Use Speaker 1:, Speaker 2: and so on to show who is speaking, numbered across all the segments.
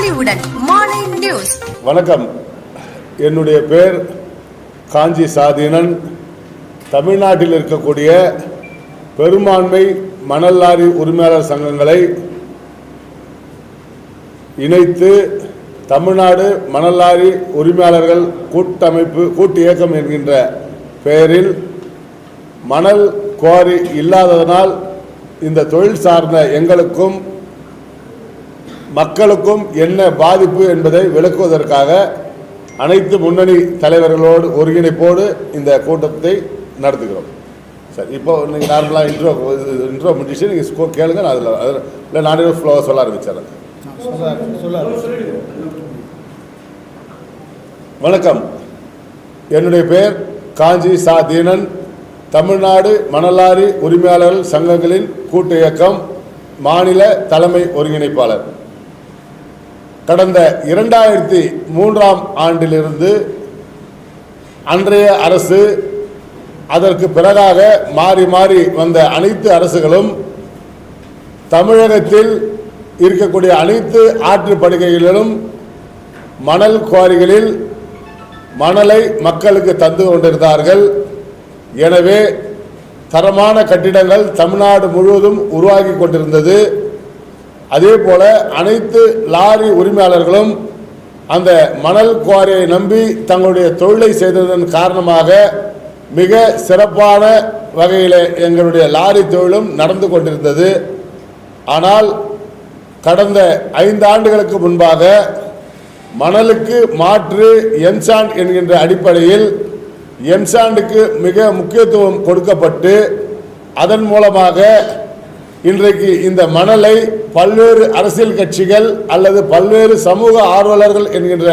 Speaker 1: மாலை நியூஸ்.
Speaker 2: வணக்கம். என்னுடைய பேர் காஞ்சி சாதீனன். தமிழ்நாட்டில் இருக்கக்கூடிய பெரும்பான்மை மணல் லாரி உரிமையாளர் சங்கங்களை இணைத்து தமிழ்நாடு மணல் லாரி உரிமையாளர்கள் கூட்டமைப்பு கூட்டு இயக்கம் என்கின்ற பெயரில் மணல் குவாரி இல்லாததனால் இந்த தொழில் சார்ந்த எங்களுக்கும் மக்களுக்கும் என்ன பாதிப்பு என்பதை விளக்குவதற்காக அனைத்து முன்னணி தலைவர்களோடு ஒருங்கிணைப்போடு இந்த கூட்டத்தை நடத்துகிறோம். சார் இப்போ நீங்கள் நார்மலாக இன்ட்ரோ இன்ட்ரோ முடிச்சு நீங்கள் கேளுங்க நான் அதில் அதில் இல்லை நானே ஃப்ளோவாக சொல்ல ஆரம்பிச்சிடறேன். வணக்கம். என்னுடைய பெயர் காஞ்சி சா தீனன் தமிழ்நாடு மணலாரி உரிமையாளர்கள் சங்கங்களின் கூட்டு இயக்கம் மாநில தலைமை ஒருங்கிணைப்பாளர். கடந்த இரண்டாயிரத்தி மூன்றாம் ஆண்டிலிருந்து அன்றைய அரசு அதற்கு பிறகாக மாறி மாறி வந்த அனைத்து அரசுகளும் தமிழகத்தில் இருக்கக்கூடிய அனைத்து ஆற்று படுகைகளிலும் மணல் குவாரிகளில் மணலை மக்களுக்கு தந்து கொண்டிருந்தார்கள். எனவே தரமான கட்டிடங்கள் தமிழ்நாடு முழுவதும் உருவாகி கொண்டிருந்தது. அதே போல அனைத்து லாரி உரிமையாளர்களும் அந்த மணல் குவாரியை நம்பி தங்களுடைய தொழிலை செய்ததன் காரணமாக மிக சிறப்பான வகையில் எங்களுடைய லாரி தொழிலும் நடந்து கொண்டிருந்தது. ஆனால் கடந்த ஐந்து ஆண்டுகளுக்கு முன்பாக மணலுக்கு மாற்று எம்சாண்ட் என்கின்ற அடிப்படையில் எம்சாண்டுக்கு மிக முக்கியத்துவம் கொடுக்கப்பட்டு அதன் மூலமாக இன்றைக்கு இந்த மணலை பல்வேறு அரசியல் கட்சிகள் அல்லது பல்வேறு சமூக ஆர்வலர்கள் என்கின்ற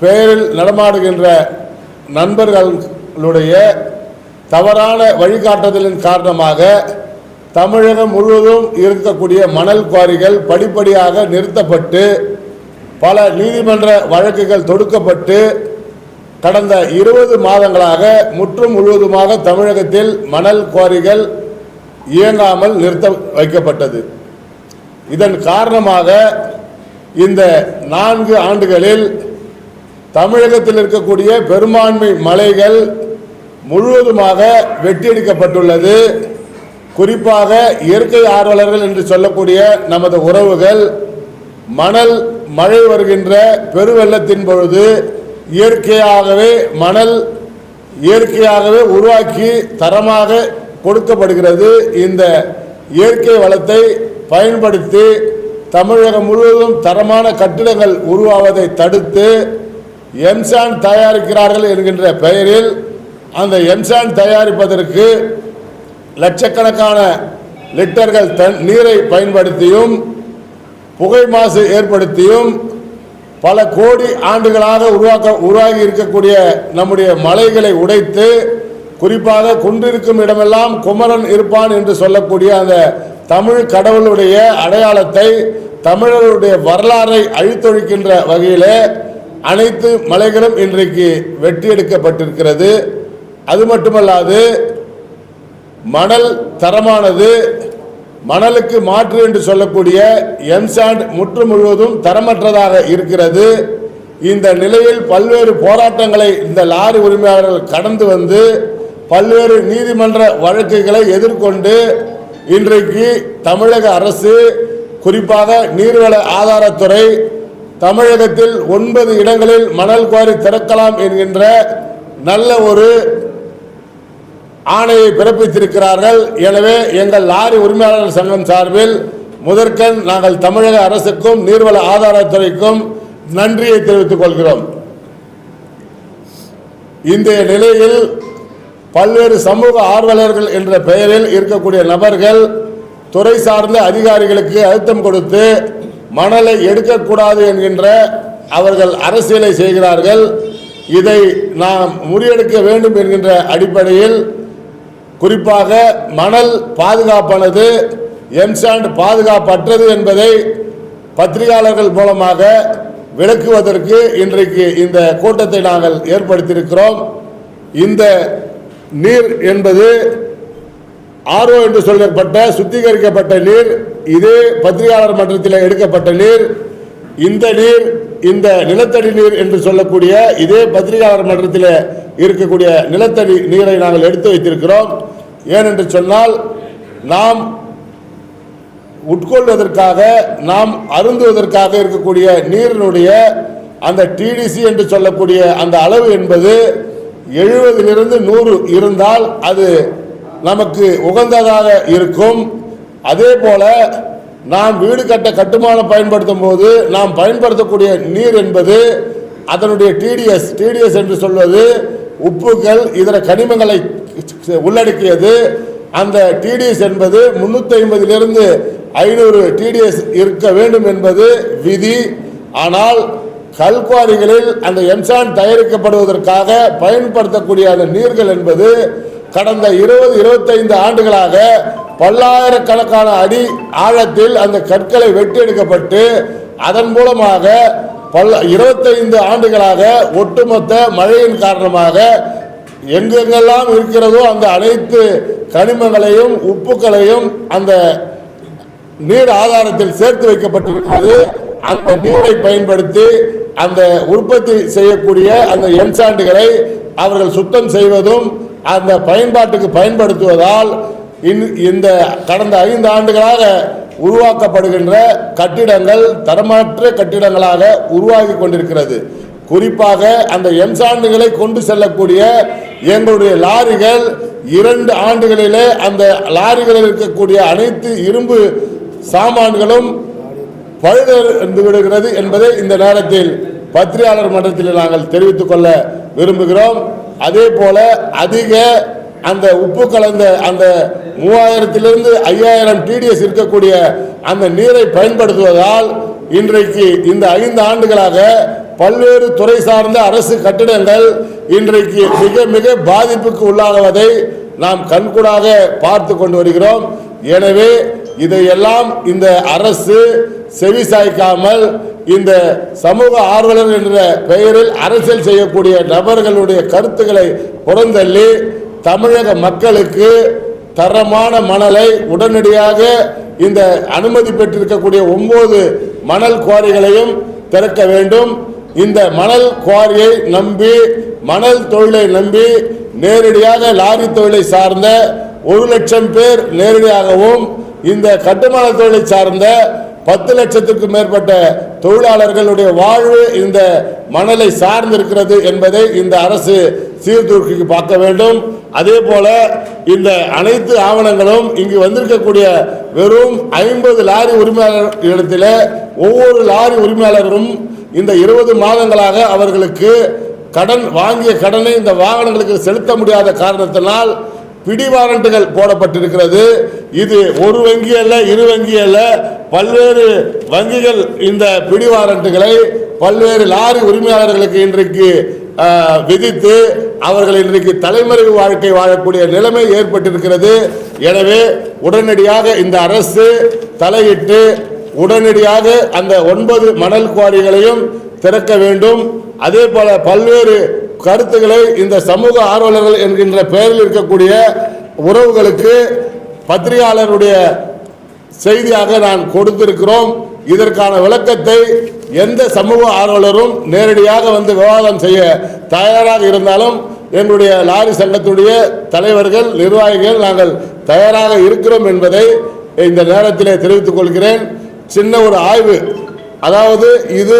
Speaker 2: பெயரில் நடமாடுகின்ற நண்பர்களுடைய தவறான வழிகாட்டுதலின் காரணமாக தமிழகம் முழுவதும் இருக்கக்கூடிய மணல் குவாரிகள் படிப்படியாக நிறுத்தப்பட்டு பல நீதிமன்ற வழக்குகள் தொடுக்கப்பட்டு கடந்த இருபது மாதங்களாக முற்றும் முழுவதுமாக தமிழகத்தில் மணல் குவாரிகள் இயங்காமல் நிறுத்த வைக்கப்பட்டது. இதன் காரணமாக இந்த நான்கு ஆண்டுகளில் தமிழகத்தில் இருக்கக்கூடிய பெரும்பான்மை மலைகள் முழுவதுமாக வெட்டியெடுக்கப்பட்டுள்ளது. குறிப்பாக இயற்கை ஆர்வலர்கள் என்று சொல்லக்கூடிய நமது உறவுகள் மணல் மழை வருகின்ற பெருவெள்ளத்தின் பொழுது இயற்கையாகவே மணல் இயற்கையாகவே உருவாக்கி தரமாக கொடுக்கப்படுகிறது. இந்த இயற்கை வளத்தை பயன்படுத்தி தமிழகம் முழுவதும் தரமான கட்டிடங்கள் உருவாவதை தடுத்து எம்சான் தயாரிக்கிறார்கள் என்கின்ற பெயரில் அந்த எம்சான் தயாரிப்பதற்கு லட்சக்கணக்கான லிட்டர்கள் தன் நீரை பயன்படுத்தியும் புகை மாசு ஏற்படுத்தியும் பல கோடி ஆண்டுகளாக உருவாக்க உருவாகி இருக்கக்கூடிய நம்முடைய மலைகளை உடைத்து குறிப்பாக குன்றிருக்கும் இடமெல்லாம் குமரன் இருப்பான் என்று சொல்லக்கூடிய அந்த தமிழ் கடவுளுடைய அடையாளத்தை தமிழருடைய வரலாறை அழித்தொழிக்கின்ற வகையிலே அனைத்து மலைகளும் இன்றைக்கு வெற்றி எடுக்கப்பட்டிருக்கிறது அது மட்டுமல்லாது மணல் தரமானது மணலுக்கு மாற்று என்று சொல்லக்கூடிய எம்சாண்ட் முற்று முழுவதும் தரமற்றதாக இருக்கிறது. இந்த நிலையில் பல்வேறு போராட்டங்களை இந்த லாரி உரிமையாளர்கள் கடந்து வந்து பல்வேறு நீதிமன்ற வழக்குகளை எதிர்கொண்டு இன்றைக்கு தமிழக அரசு குறிப்பாக நீர்வள ஆதாரத்துறை தமிழகத்தில் ஒன்பது இடங்களில் மணல் குவாரி திறக்கலாம் என்கின்ற நல்ல ஒரு ஆணையை பிறப்பித்திருக்கிறார்கள். எனவே எங்கள் லாரி உரிமையாளர் சங்கம் சார்பில் முதற்கண் நாங்கள் தமிழக அரசுக்கும் நீர்வள ஆதாரத்துறைக்கும் நன்றியை தெரிவித்துக் கொள்கிறோம். இந்த நிலையில் பல்வேறு சமூக ஆர்வலர்கள் என்ற பெயரில் இருக்கக்கூடிய நபர்கள் துறை சார்ந்த அதிகாரிகளுக்கு அழுத்தம் கொடுத்து மணலை எடுக்கக்கூடாது என்கின்ற அவர்கள் அரசியலை செய்கிறார்கள். இதை நாம் முறியடிக்க வேண்டும் என்கின்ற அடிப்படையில் குறிப்பாக மணல் பாதுகாப்பானது எம்சாண்ட் பாதுகாப்பற்றது என்பதை பத்திரிகையாளர்கள் மூலமாக விளக்குவதற்கு இன்றைக்கு இந்த கூட்டத்தை நாங்கள் ஏற்படுத்தியிருக்கிறோம். இந்த நீர் என்பது ஆர்ஓ என்று சொல்லப்பட்ட சுத்திகரிக்கப்பட்ட நீர் இதே பத்திரிகையாளர் மன்றத்தில் எடுக்கப்பட்ட நீர் இந்த நீர் இந்த நிலத்தடி நீர் என்று சொல்லக்கூடிய இதே பத்திரிகையாளர் மன்றத்தில் இருக்கக்கூடிய நிலத்தடி நீரை நாங்கள் எடுத்து வைத்திருக்கிறோம். ஏனென்று சொன்னால் நாம் உட்கொள்வதற்காக நாம் அருந்துவதற்காக இருக்கக்கூடிய நீரினுடைய அந்த டிடிசி என்று சொல்லக்கூடிய அந்த அளவு என்பது எழுபதிலிருந்து நூறு இருந்தால் அது நமக்கு உகந்ததாக இருக்கும். அதே போல நாம் வீடு கட்ட கட்டுமானம் பயன்படுத்தும் போது நாம் பயன்படுத்தக்கூடிய நீர் என்பது அதனுடைய டிடிஎஸ் டிடிஎஸ் என்று சொல்வது உப்புகள் இதர கனிமங்களை உள்ளடக்கியது. அந்த டிடிஎஸ் என்பது முன்னூத்தி ஐம்பதிலிருந்து ஐநூறு டிடிஎஸ் இருக்க வேண்டும் என்பது விதி. ஆனால் கல்குவாரிகளில் அந்த என்சான் தயாரிக்கப்படுவதற்காக பயன்படுத்தக்கூடிய அந்த நீர்கள் என்பது கடந்த இருபது இருபத்தைந்து ஆண்டுகளாக பல்லாயிரக்கணக்கான அடி ஆழத்தில் அந்த கற்களை வெட்டி எடுக்கப்பட்டு அதன் மூலமாக பல்ல இருபத்தைந்து ஆண்டுகளாக ஒட்டுமொத்த மழையின் காரணமாக எங்கெங்கெல்லாம் இருக்கிறதோ அந்த அனைத்து கனிமங்களையும் உப்புக்களையும் அந்த நீர் ஆதாரத்தில் சேர்த்து வைக்கப்பட்டிருக்கிறது. அந்த நீரை பயன்படுத்தி அந்த உற்பத்தி செய்யக்கூடிய அந்த எம்சாண்டுகளை அவர்கள் சுத்தம் செய்வதும் அந்த பயன்பாட்டுக்கு பயன்படுத்துவதால் இன்- இந்த கடந்த ஐந்து ஆண்டுகளாக உருவாக்கப்படுகின்ற கட்டிடங்கள் தரமற்ற கட்டிடங்களாக உருவாகி கொண்டிருக்கிறது. குறிப்பாக அந்த எம்சாண்டுகளை கொண்டு செல்லக்கூடிய எங்களுடைய லாரிகள் இரண்டு ஆண்டுகளிலே அந்த லாரிகளில் இருக்கக்கூடிய அனைத்து இரும்பு சாமான்களும் பழுதறிந்து விடுகிறது என்பதை இந்த நேரத்தில் பத்திரிகையாளர் மன்றத்தில் நாங்கள் தெரிவித்துக் கொள்ள விரும்புகிறோம். அதே போல அதிக அந்த உப்பு கலந்த அந்த மூவாயிரத்திலிருந்து ஐயாயிரம் டிடிஎஸ் இருக்கக்கூடிய அந்த நீரை பயன்படுத்துவதால் இன்றைக்கு இந்த ஐந்து ஆண்டுகளாக பல்வேறு துறை சார்ந்த அரசு கட்டிடங்கள் இன்றைக்கு மிக மிக பாதிப்புக்கு உள்ளாகுவதை நாம் கண்கூடாக பார்த்து கொண்டு வருகிறோம். எனவே இதையெல்லாம் இந்த அரசு செவிசாய்க்காமல் இந்த சமூக ஆர்வலர் என்ற பெயரில் அரசியல் செய்யக்கூடிய நபர்களுடைய கருத்துக்களை புறந்தள்ளி தமிழக மக்களுக்கு தரமான மணலை உடனடியாக இந்த அனுமதி பெற்றிருக்கக்கூடிய ஒன்பது மணல் குவாரிகளையும் திறக்க வேண்டும். இந்த மணல் குவாரியை நம்பி மணல் தொழிலை நம்பி நேரடியாக லாரி தொழிலை சார்ந்த ஒரு லட்சம் பேர் நேரடியாகவும் இந்த கட்டுமான தொழிலை சார்ந்த பத்து லட்சத்துக்கும் மேற்பட்ட தொழிலாளர்களுடைய வாழ்வு இந்த மணலை சார்ந்திருக்கிறது என்பதை இந்த அரசு சீர்தூக்கி பார்க்க வேண்டும். அதே போல இந்த அனைத்து ஆவணங்களும் இங்கு வந்திருக்கக்கூடிய வெறும் ஐம்பது லாரி உரிமையாளர் இடத்துல ஒவ்வொரு லாரி உரிமையாளரும் இந்த இருபது மாதங்களாக அவர்களுக்கு கடன் வாங்கிய கடனை இந்த வாகனங்களுக்கு செலுத்த முடியாத காரணத்தினால் பிடி வாரண்டுகள் போடப்பட்டிருக்கிறது. இது ஒரு வங்கி அல்ல இரு வங்கி அல்ல. பல்வேறு வங்கிகள் இந்த பிடி வாரண்டுகளை பல்வேறு லாரி உரிமையாளர்களுக்கு இன்றைக்கு விதித்து அவர்கள் இன்றைக்கு தலைமறைவு வாழ்க்கை வாழக்கூடிய நிலைமை ஏற்பட்டிருக்கிறது. எனவே உடனடியாக இந்த அரசு தலையிட்டு உடனடியாக அந்த ஒன்பது மணல் குவாரிகளையும் திறக்க வேண்டும். அதே போல பல்வேறு கருத்துக்களை இந்த சமூக ஆர்வலர்கள் என்கின்ற பெயரில் இருக்கக்கூடிய உறவுகளுக்கு பத்திரிகையாளருடைய செய்தியாக நான் கொடுத்திருக்கிறோம். இதற்கான விளக்கத்தை எந்த சமூக ஆர்வலரும் நேரடியாக வந்து விவாதம் செய்ய தயாராக இருந்தாலும் எங்களுடைய லாரி சங்கத்துடைய தலைவர்கள் நிர்வாகிகள் நாங்கள் தயாராக இருக்கிறோம் என்பதை இந்த நேரத்திலே தெரிவித்துக் கொள்கிறேன். சின்ன ஒரு ஆய்வு. அதாவது இது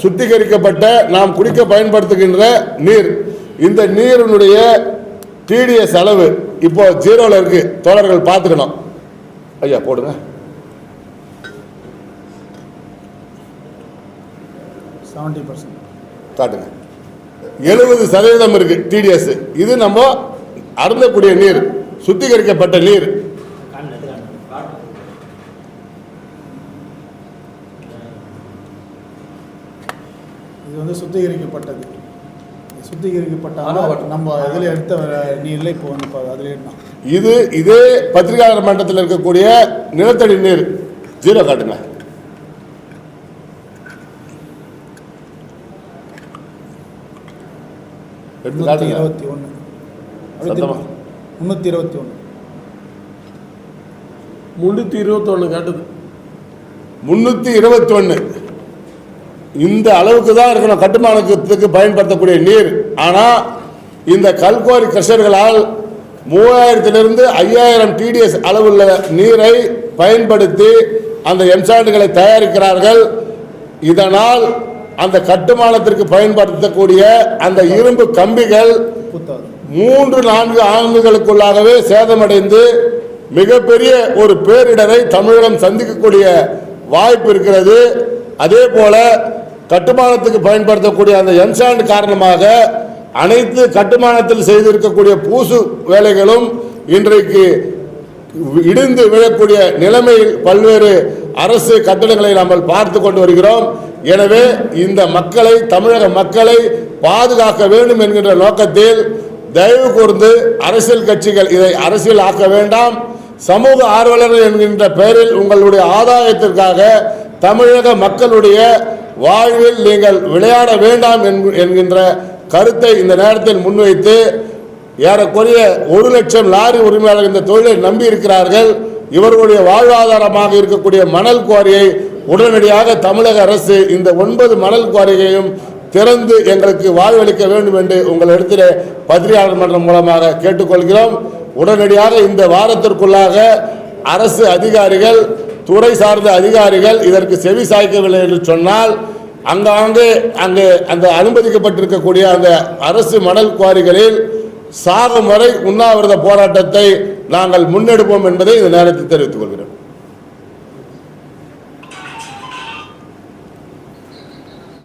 Speaker 2: சுத்திகரிக்கப்பட்ட நாம் குடிக்க பயன்படுத்துகின்ற நீர். இந்த நீரினுடைய டிடிஎஸ் அளவு இப்போ ஜீரோல இருக்கு. தோழர்கள் பார்த்துக்கணும். ஐயா போடுங்க.
Speaker 3: செவன்ட்டி பர்சன்ட்
Speaker 2: காட்டுங்க. எழுபது சதவீதம் இருக்கு டிடிஎஸ் இது நம்ம அருந்தக்கூடிய நீர் சுத்திகரிக்கப்பட்ட நீர்
Speaker 3: இது வந்து சுத்திகரிக்கப்பட்டது. இது சுத்திகரிக்கப்பட்ட
Speaker 4: ஆனா, but-
Speaker 3: நம்ம இதில் எடுத்த நீரில் இப்போ வந்து இப்போ அதில் எடுத்தோம்.
Speaker 2: இது இதே பத்திரிகையாளர் மன்றத்தில் இருக்கக்கூடிய நிலத்தடி நீர் ஜீரோ காட்டுங்க
Speaker 3: முந்நூற்றி இருபத்தி ஒன்று. முந்நூற்றி இருபத்தி ஒன்று
Speaker 4: முன்னூற்றி இருபத்தொன்று காட்டுது.
Speaker 2: முன்னூத்தி இருபத்தி ஒன்னு. இந்த அளவுக்கு தான் இருக்கணும். கட்டுமானத்துக்கு பயன்படுத்தக்கூடிய நீர். ஆனால் இந்த கல்குவாரி கிரஷர்களால் மூவாயிரத்திலிருந்து ஐயாயிரம் டிடிஎஸ் அளவுள்ள நீரை பயன்படுத்தி அந்த எம்சாண்டுகளை தயாரிக்கிறார்கள். இதனால் அந்த கட்டுமானத்திற்கு பயன்படுத்தக்கூடிய அந்த இரும்பு கம்பிகள் மூன்று நான்கு ஆண்டுகளுக்குள்ளாகவே சேதமடைந்து மிகப்பெரிய ஒரு பேரிடரை தமிழகம் சந்திக்கக்கூடிய வாய்ப்பு இருக்கிறது. அதே போல கட்டுமானத்துக்கு பயன்படுத்தக்கூடிய அந்த என்சாண்ட் காரணமாக அனைத்து கட்டுமானத்தில் செய்திருக்கக்கூடிய பூசு வேலைகளும் இன்றைக்கு இடிந்து விழக்கூடிய நிலைமையில் பல்வேறு அரசு கட்டடங்களை நாம் பார்த்து கொண்டு வருகிறோம். எனவே இந்த மக்களை தமிழக மக்களை பாதுகாக்க வேண்டும் என்கின்ற நோக்கத்தில் தயவு கூர்ந்து அரசியல் கட்சிகள் இதை அரசியல் ஆக்க வேண்டாம். சமூக ஆர்வலர்கள் என்கின்ற பெயரில் உங்களுடைய ஆதாயத்திற்காக தமிழக மக்களுடைய வாழ்வில் நீங்கள் விளையாட வேண்டாம் என்கின்ற கருத்தை இந்த நேரத்தில் முன்வைத்து ஏறக்குறைய ஒரு லட்சம் லாரி உரிமையாளர் இந்த தொழிலை நம்பி இருக்கிறார்கள். இவர்களுடைய வாழ்வாதாரமாக இருக்கக்கூடிய மணல் குவாரியை உடனடியாக தமிழக அரசு இந்த ஒன்பது மணல் குவாரிகளையும் திறந்து எங்களுக்கு வாழ்வளிக்க வேண்டும் என்று உங்களிடத்திலே பத்திரிகையாளர் மன்றம் மூலமாக கேட்டுக்கொள்கிறோம். உடனடியாக இந்த வாரத்திற்குள்ளாக அரசு அதிகாரிகள் துறை சார்ந்த அதிகாரிகள் இதற்கு செவி சாய்க்கவில்லை என்று சொன்னால் அங்காங்கு அங்கு அந்த அனுமதிக்கப்பட்டிருக்கக்கூடிய அந்த அரசு மணல் குவாரிகளில் சாகும் வரை உண்ணாவிரத போராட்டத்தை நாங்கள் முன்னெடுப்போம் என்பதை இந்த நேரத்தில் தெரிவித்துக் கொள்கிறோம்